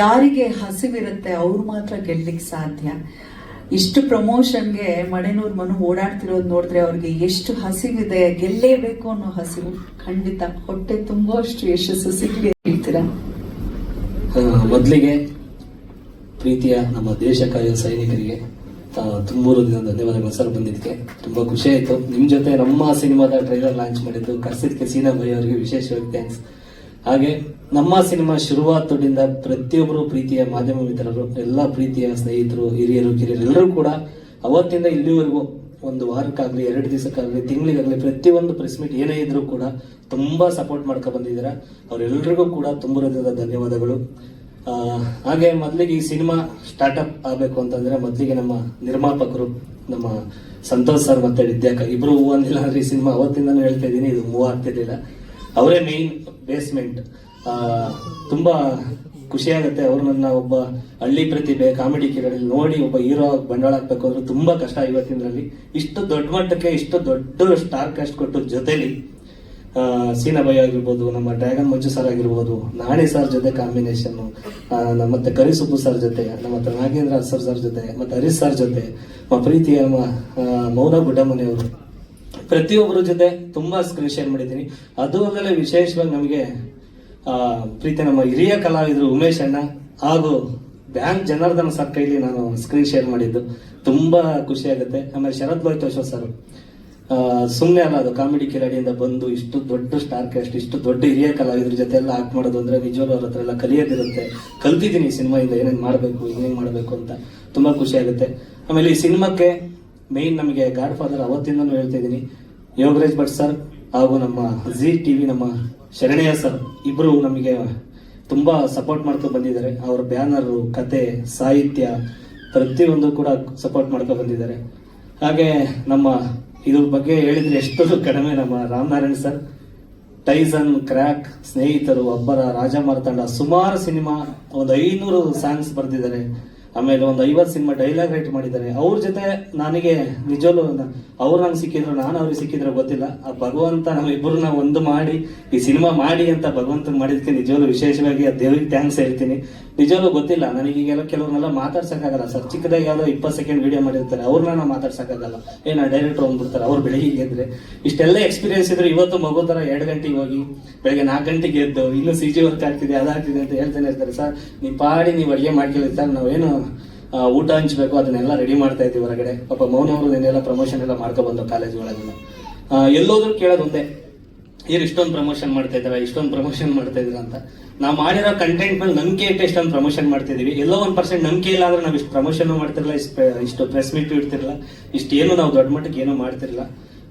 Speaker 8: ಯಾರಿಗೆ ಹಸಿವಿರುತ್ತೆ, ಅವ್ರು ಮಾತ್ರ ಗೆಲ್ಲಕ್ಕೆ ಸಾಧ್ಯ. ಇಷ್ಟು ಪ್ರಮೋಷನ್ಗೆ ಮಡೆನೂರ್ ಮನು ಓಡಾಡ್ತಿರೋದು ನೋಡಿದ್ರೆ ಅವ್ರಿಗೆ ಎಷ್ಟು ಹಸಿವಿದೆ, ಗೆಲ್ಲೇಬೇಕು ಅನ್ನೋ ಹಸಿವು ಖಂಡಿತ. ಹೊಟ್ಟೆ ತುಂಬುವಷ್ಟು ಯಶಸ್ಸು ಸಿಗ್ಲಿ ಹೇಳ್ತೀರಾ?
Speaker 11: ಮೊದಲಿಗೆ ಪ್ರೀತಿಯ ನಮ್ಮ ದೇಶ ಕಾಯುವ ಸೈನಿಕರಿಗೆ ತುಂಬೂರು ದಿನ ಧನ್ಯವಾದಗಳು ಸರ್ ಬಂದಿದ್ದಕ್ಕೆ. ತುಂಬಾ ಖುಷಿ ಆಯ್ತು. ನಿಮ್ ಜೊತೆ ನಮ್ಮ ಸಿನಿಮಾದ ಟ್ರೈಲರ್ ಲಾಂಚ್ ಮಾಡಿದ್ದು ಕರ್ಸಿದ್ಕೆ ಸೀನಾ ಭೈ ಅವರಿಗೆ ವಿಶೇಷವಾಗಿ ಥ್ಯಾಂಕ್ಸ್ ಹಾಗೆ ನಮ್ಮ ಸಿನಿಮಾ ಶುರುವಾತದಿಂದ ಪ್ರತಿಯೊಬ್ಬರು ಪ್ರೀತಿಯ ಮಾಧ್ಯಮ ಮಿತ್ರರು, ಎಲ್ಲ ಪ್ರೀತಿಯ ಸ್ನೇಹಿತರು, ಹಿರಿಯರು, ಕಿರಿಯರು ಎಲ್ಲರೂ ಕೂಡ ಅವತ್ತಿಂದ ಇಲ್ಲಿವರೆಗೂ ಒಂದು ವಾರಕ್ಕಾಗಲಿ, ಎರಡು ದಿವಸಕ್ಕಾಗಲಿ, ತಿಂಗಳಿಗಾಗ್ಲಿ ಪ್ರತಿಯೊಂದು ಪ್ರೆಸ್ ಮೀಟ್ ಏನೇ ಇದ್ರೂ ಕೂಡ ತುಂಬಾ ಸಪೋರ್ಟ್ ಮಾಡ್ಕೊ ಬಂದಿದ್ದೀರಾ. ಅವರೆಲ್ಲರಿಗೂ ಕೂಡ ತುಂಬ ಧನ್ಯವಾದಗಳು. ಹಾಗೆ ಮೊದಲಿಗೆ ಈ ಸಿನಿಮಾ ಸ್ಟಾರ್ಟ್ಅಪ್ ಆಗಬೇಕು ಅಂತಂದ್ರೆ ಮೊದಲಿಗೆ ನಮ್ಮ ನಿರ್ಮಾಪಕರು, ನಮ್ಮ ಸಂತೋಷ್ ಸರ್ ಮತ್ತೆ ವಿದ್ಯಾಕ, ಇಬ್ರು ಹೂ ಈ ಸಿನಿಮಾ ಅವತ್ತಿಂದನೂ ಹೇಳ್ತಾ ಇದ್ದೀನಿ, ಇದು ಮೂವ್ ಆಗ್ತಿರ್ಲಿಲ್ಲ. ಅವರೇ ಮೇನ್ ಬೇಸ್ಮೆಂಟ್ ತುಂಬಾ ಖುಷಿ ಆಗುತ್ತೆ. ಅವರು ನನ್ನ ಒಬ್ಬ ಹಳ್ಳಿ ಪ್ರತಿಭೆ ಕಾಮಿಡಿ ಕಿರಣಿ ನೋಡಿ ಒಬ್ಬ ಹೀರೋ ಬಂಡವಾಳ ಹಾಕ್ಬೇಕು ಅಂದ್ರೆ ತುಂಬಾ ಕಷ್ಟ ಇವತ್ತಿನಲ್ಲಿ ಇಷ್ಟು ದೊಡ್ಡ ಮಟ್ಟಕ್ಕೆ ಇಷ್ಟು ದೊಡ್ಡ ಸ್ಟಾರ್ ಕಾಸ್ಟ್ ಕೊಟ್ಟು ಜೊತೆಲಿ ಆ, ಸೀನಾ ಬೈ ಆಗಿರ್ಬೋದು ನಮ್ಮ ಡ್ರ್ಯಾಗನ್ ಮಂಜು ಸರ್ ಆಗಿರ್ಬೋದು ನಾಣಿ ಸರ್ ಜೊತೆ ಕಾಂಬಿನೇಷನ್ ಮತ್ತೆ ಕರಿಸುಬ್ಬು ಸರ್ ಜೊತೆ ನಮ್ಮ ಹತ್ರ ನಾಗೇಂದ್ರ ಸರ್ ಸರ್ ಜೊತೆ ಮತ್ತೆ ಹರೀಶ್ ಸರ್ ಜೊತೆ ನಮ್ಮ ಪ್ರೀತಿಯ ಮೌನ ಗುಡ್ಡಮನೆಯವರು ಪ್ರತಿಯೊಬ್ಬರ ಜೊತೆ ತುಂಬಾ ಸ್ಕ್ರೀನ್ ಶೇರ್ ಮಾಡಿದ್ದೀನಿ. ಅದು ಅಲ್ಲದೆ ವಿಶೇಷವಾಗಿ ನಮಗೆ ಆ, ಪ್ರೀತಿ ನಮ್ಮ ಹಿರಿಯ ಕಲಾವಿದರು ಉಮೇಶ್ ಅಣ್ಣ ಹಾಗೂ ಬ್ಯಾಂಕ್ ಜನಾರ್ದನ ಸರ್ ಕೈಲಿ ನಾನು ಸ್ಕ್ರೀನ್ ಶೇರ್ ಮಾಡಿದ್ದು. ತುಂಬಾ ಖುಷಿ ಆಗುತ್ತೆ. ಆಮೇಲೆ ಶರತ್ ಲೋಹಿತೋಶ್ವ ಸರ್ ಸುಮ್ಮನೆ ಅಲ್ಲ ಅದು ಕಾಮಿಡಿ ಕಿಲಾಡಿಯಿಂದ ಬಂದು ಇಷ್ಟು ದೊಡ್ಡ ಸ್ಟಾರ್ ಕ್ಯಾಸ್ಟ್ ಇಷ್ಟು ದೊಡ್ಡ ಹಿರಿಯ ಕಲಾವಿದ್ರ ಜೊತೆ ಎಲ್ಲ ಆಕ್ಟ್ ಮಾಡೋದು ಅಂದ್ರೆ ನಿಜವಾಗ್ಲೂ ಅವ್ರ ಹತ್ರ ಎಲ್ಲ ಕಲಿಯೋದಿರುತ್ತೆ. ಕಲ್ತಿದ್ದೀನಿ ಸಿನಿಮಾಯಿಂದ ಏನೇನ್ ಮಾಡಬೇಕು ಏನೇನ್ ಮಾಡಬೇಕು ಅಂತ. ತುಂಬಾ ಖುಷಿ ಆಗುತ್ತೆ. ಆಮೇಲೆ ಈ ಸಿನಿಮಾಕ್ಕೆ ಮೇನ್ ನಮಗೆ ಗಾಡ್ ಫಾದರ್ ಅವತ್ತಿಂದನೂ ಹೇಳ್ತಾ ಇದ್ದೀನಿ. ಯೋಗರಾಜ್ ಭಟ್ ಸರ್ ಹಾಗೂ ನಮ್ಮ ಜಿ ಟಿವಿ ನಮ್ಮ ಶರಣಯ್ಯ ಸರ್ ಇಬ್ಬರು ನಮಗೆ ತುಂಬಾ ಸಪೋರ್ಟ್ ಮಾಡ್ಕೊ ಬಂದಿದ್ದಾರೆ. ಅವ್ರ ಬ್ಯಾನರ್ ಕತೆ, ಸಾಹಿತ್ಯ ಪ್ರತಿಯೊಂದು ಕೂಡ ಸಪೋರ್ಟ್ ಮಾಡ್ಕೊ ಬಂದಿದ್ದಾರೆ. ಹಾಗೆ ನಮ್ಮ ಇದ್ರ ಬಗ್ಗೆ ಹೇಳಿದ್ರೆ ಎಷ್ಟು ಕಡಿಮೆ ನಮ್ಮ ರಾಮನಾರಾಯಣ್ ಸರ್ ಟೈಸನ್ ಕ್ರ್ಯಾಕ್ ಸ್ನೇಹಿತರು, ಅಬ್ಬರ, ರಾಜ ಮಾರ್ತಾಂಡ ಸುಮಾರು ಸಿನಿಮಾ ಒಂದು ಐನೂರು ಸಾಂಗ್ಸ್ ಬರೆದಿದ್ದಾರೆ. ಆಮೇಲೆ ಒಂದು ಐವತ್ತು ಸಿನಿಮಾ ಡೈಲಾಗ್ ರೈಟ್ ಮಾಡಿದ್ದಾರೆ. ಅವ್ರ ಜೊತೆ ನನಗೆ ನಿಜವಲ್ಲೂ ಅವ್ರು ನಂಗೆ ಸಿಕ್ಕಿದ್ರು, ನಾನು ಅವ್ರಿಗೆ ಸಿಕ್ಕಿದ್ರೆ ಗೊತ್ತಿಲ್ಲ. ಆ ಭಗವಂತ ನಾವಿಬ್ಬರನ್ನ ಒಂದು ಮಾಡಿ, ಈ ಸಿನಿಮಾ ಮಾಡಿ ಅಂತ ಭಗವಂತ ಮಾಡಿದಕ್ಕೆ ನಿಜವಲ್ಲೂ ವಿಶೇಷವಾಗಿ ಆ ದೇವ್ರಿಗೆ ಥ್ಯಾಂಕ್ಸ್ ಹೇಳ್ತೀನಿ. ನಿಜವಲ್ಲೂ ಗೊತ್ತಿಲ್ಲ. ನನಗೆ ಈಗೆಲ್ಲ ಕೆಲವ್ರನ್ನೆಲ್ಲ ಮಾತಾಡ್ಸಕ್ಕಾಗಲ್ಲ ಸರ್. ಚಿಕ್ಕದಾಗಿ ಯಾವುದೋ ಇಪ್ಪತ್ತು ಸೆಕೆಂಡ್ ವಿಡಿಯೋ ಮಾಡಿರ್ತಾರೆ. ಅವ್ರನ್ನ ನಾವು ಮಾತಾಡ್ಸಕ್ಕಾಗಲ್ಲ. ಏನ ಡೈರೆಕ್ಟರ್ ಬಂದ್ಬಿಡ್ತಾರೆ. ಅವ್ರು ಬೆಳಿಗ್ಗೆ ಎದ್ರೆ ಇಷ್ಟೆಲ್ಲ ಎಕ್ಸ್ಪೀರಿಯನ್ಸ್ ಇದ್ರೆ ಇವತ್ತು ಮಗು ಥರ ಎರಡು ಗಂಟೆಗೆ ಹೋಗಿ ಬೆಳಗ್ಗೆ ನಾಲ್ಕು ಗಂಟೆಗೆ ಎದ್ದು, ಇನ್ನು ಸಿ ಜಿ ವರ್ಕ್ ಆಗ್ತಿದೆ ಅದಾಗ್ತಿದೆ ಅಂತ ಹೇಳ್ತಾನೆ ಇರ್ತಾರೆ. ಸರ್, ನೀವು ಪಾಡಿ, ನೀವು ಅಡುಗೆ ಮಾಡ್ಕೊಳ್ಳಿ ಸರ್. ನಾವೇನು ಊಟ ಹಂಚ್ಬೇಕು, ಅದನ್ನೆಲ್ಲ ರೆಡಿ ಮಾಡ್ತಾ ಇದ್ದೀವಿ ಹೊರಗಡೆ. ಪಾಪ ಮೌನ ಅವರು ನೆನ್ನೆಲ್ಲ ಪ್ರಮೋಷನ್ ಎಲ್ಲ ಮಾಡ್ಕೊ ಬಂದು ಕಾಲೇಜ್ ಒಳಗೆಲ್ಲ. ಎಲ್ಲೋದ್ರೂ ಕೇಳೋದು ಒಂದೇ. ಏನು ಇಷ್ಟೊಂದು ಪ್ರಮೋಷನ್ ಮಾಡ್ತಾ ಇದ್ದಾರೆ, ಇಷ್ಟೊಂದು ಪ್ರಮೋಷನ್ ಮಾಡ್ತಾ ಇದ್ರ ಅಂತ. ನಾವು ಮಾಡಿರೋ ಕಂಟೆಂಟ್ ಮೇಲೆ ನಂಬಿಕೆ ಇಟ್ಟು ಇಷ್ಟೊಂದು ಪ್ರಮೋಷನ್ ಮಾಡ್ತಿದೀವಿ. ಎಲ್ಲೋ ಒಂದು ಪರ್ಸೆಂಟ್ ನಂಬಿಕೆ ಇಲ್ಲ ಅಂದ್ರೆ ನಾವು ಇಷ್ಟು ಪ್ರಮೋಷನ್ ಮಾಡ್ತಿರಲ್ಲ ಇಷ್ಟು ಪ್ರೆಸ್ ಮೀಟ್ ಇಡ್ತಿರಲ್ಲ ಇಷ್ಟೇನು ನಾವು ದೊಡ್ಡ ಮಟ್ಟಕ್ಕೆ ಏನೋ ಮಾಡ್ತಿರಲ್ಲ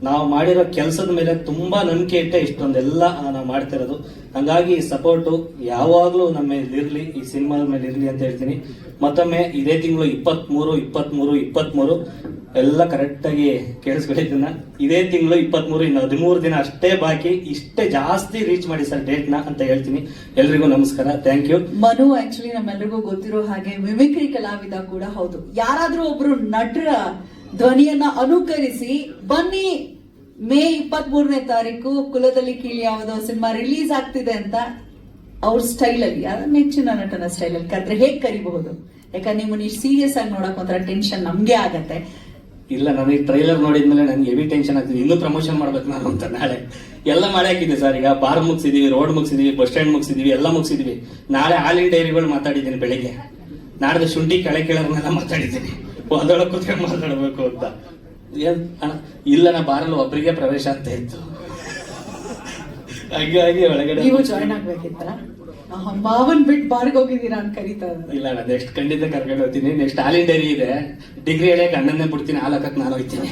Speaker 11: ನಾವು ಮಾಡಿರೋ ಕೆಲಸದ ಮೇಲೆ ತುಂಬಾ ನಂಬಿಕೆ ಇಟ್ಟೆ ಇಷ್ಟೊಂದೆಲ್ಲ ನಾವು ಮಾಡ್ತಿರೋದು. ಹಂಗಾಗಿ ಸಪೋರ್ಟು ಯಾವಾಗಲೂ ನಮ್ಮ ಮೇಲೆ ಇರಲಿ, ಈ ಸಿನಿಮಾದ ಮೇಲೆ ಇರಲಿ ಅಂತ ಹೇಳ್ತೀನಿ. ಮತ್ತೊಮ್ಮೆ ಇದೇ ತಿಂಗಳು ಇಪ್ಪತ್ಮೂರು ಇಪ್ಪತ್ಮೂರು ಇಪ್ಪತ್ಮೂರು, ಎಲ್ಲ ಕರೆಕ್ಟಾಗಿ ಕೇಳಿಸ್ಕೊಂಡಿದ್ದನ್ನ ಇದೇ ತಿಂಗಳು ಇಪ್ಪತ್ಮೂರು, ಇನ್ನು ಹದಿಮೂರು ದಿನ ಅಷ್ಟೇ ಬಾಕಿ. ಇಷ್ಟೇ ಜಾಸ್ತಿ ರೀಚ್ ಮಾಡಿ ಸರ್ ಡೇಟ್ನ ಅಂತ ಹೇಳ್ತೀನಿ. ಎಲ್ರಿಗೂ ನಮಸ್ಕಾರ. ಥ್ಯಾಂಕ್ ಯು
Speaker 8: ಮನು ಆಕ್ಚುಲಿ ನಮ್ಮೆಲ್ಲರಿಗೂ ಗೊತ್ತಿರೋ ಹಾಗೆ ಮಿಮಿಕ್ರಿ ಕಲಾವಿದ ಕೂಡ ಹೌದು. ಯಾರಾದ್ರೂ ಒಬ್ರು ನಟರ ಧ್ವನಿಯನ್ನ ಅನುಕರಿಸಿ, ಬನ್ನಿ, ಮೇ ಇಪ್ಪತ್ತ್ ಮೂರನೇ ತಾರೀಕು ಕುಲದಲ್ಲಿ ಕೀಳಿ ಯಾವುದೋ ಸಿನಿಮಾ ರಿಲೀಸ್ ಆಗ್ತಿದೆ ಅಂತ ಅವ್ರ ಸ್ಟೈಲ್ ಅಲ್ಲಿ, ಯಾರ ನೆಚ್ಚಿನ ನಟನ ಸ್ಟೈಲ್ ಅಲ್ಲಿ ಕರೆದ್ರೆ ಹೇಗೆ ಕರಿಬಹುದು? ಯಾಕಂದ್ರೆ ನಿಮ್ಮನ್ನ ಇಷ್ಟು ಸೀರಿಯಸ್ ಆಗಿ ನೋಡಕ್ ಒಂಥರ ಟೆನ್ಷನ್ ನಮ್ಗೆ ಆಗತ್ತೆ.
Speaker 11: ಇಲ್ಲ ನನಗೆ ಟ್ರೈಲರ್ ನೋಡಿದ್ಮೇಲೆ ನನಗೆ ಹೆವಿ ಟೆನ್ಷನ್ ಆಗ್ತಿದೆ. ಇನ್ನೂ ಪ್ರಮೋಷನ್ ಮಾಡ್ಬೇಕು ನಾನು ಅಂತ ನಾಳೆ. ಎಲ್ಲ ಮಾಡಿ ಹಾಕಿದ್ದೆ ಸರ್ ಈಗ ಬಾರ್ ಮುಗಿಸಿದೀವಿ ರೋಡ್ ಮುಗಿಸಿದೀವಿ ಬಸ್ ಸ್ಟ್ಯಾಂಡ್ ಮುಗಿಸಿದೀವಿ, ಎಲ್ಲ ಮುಗಿಸಿದೀವಿ. ನಾಳೆ ಹಾಲಿನ ಡೈರಿಗಳು ಮಾತಾಡಿದ್ದೀನಿ ಬೆಳಿಗ್ಗೆ. ನಾಡ್ದು ಶುಂಠಿ, ಕಳೆ ಕೇಳೋರ್ನೆಲ್ಲ ಮಾತಾಡಿದ್ದೀನಿ. ಅದರೊಳಗೆ ಕೂತ್ಕೊಂಡು ಮಾತಾಡಬೇಕು ಅಂತ. ಏನ್ ಇಲ್ಲ, ನಾ ಬಾರಲ್ಲಿ ಒಬ್ಬರಿಗೆ ಪ್ರವೇಶ ಅಂತ ಇತ್ತು. ಹಾಗಾಗಿ ಒಳಗಡೆ
Speaker 8: ನೀವು ಜಾಯ್ನ್ ಆಗ್ಬೇಕಿತ್ತ? ಮಾವನ್ ಬಿಟ್ ಬಾರ್ಗ್ ಹೋಗಿದ್ದೀರಾ ಅಂತ ಕರೀತಾ ಇದ್ದಾರೆ.
Speaker 11: ಇಲ್ಲ ಅಣ್ಣ ನೆಕ್ಸ್ಟ್ ಖಂಡಿತ ಕರ್ಕೊಂಡು ಹೋಗ್ತೀನಿ. ನೆಕ್ಸ್ಟ್ ಹಾಲಿನ ಡೈರಿ ಇದೆ. ಡಿಗ್ರಿ ಹೇಳಕ್ ಅಣ್ಣನ್ನೇ ಬಿಡ್ತೀನಿ. ಹಾಲು ಲಕ್ಕಕ್ಕೆ ನಾನು ಹೋಗ್ತೀನಿ.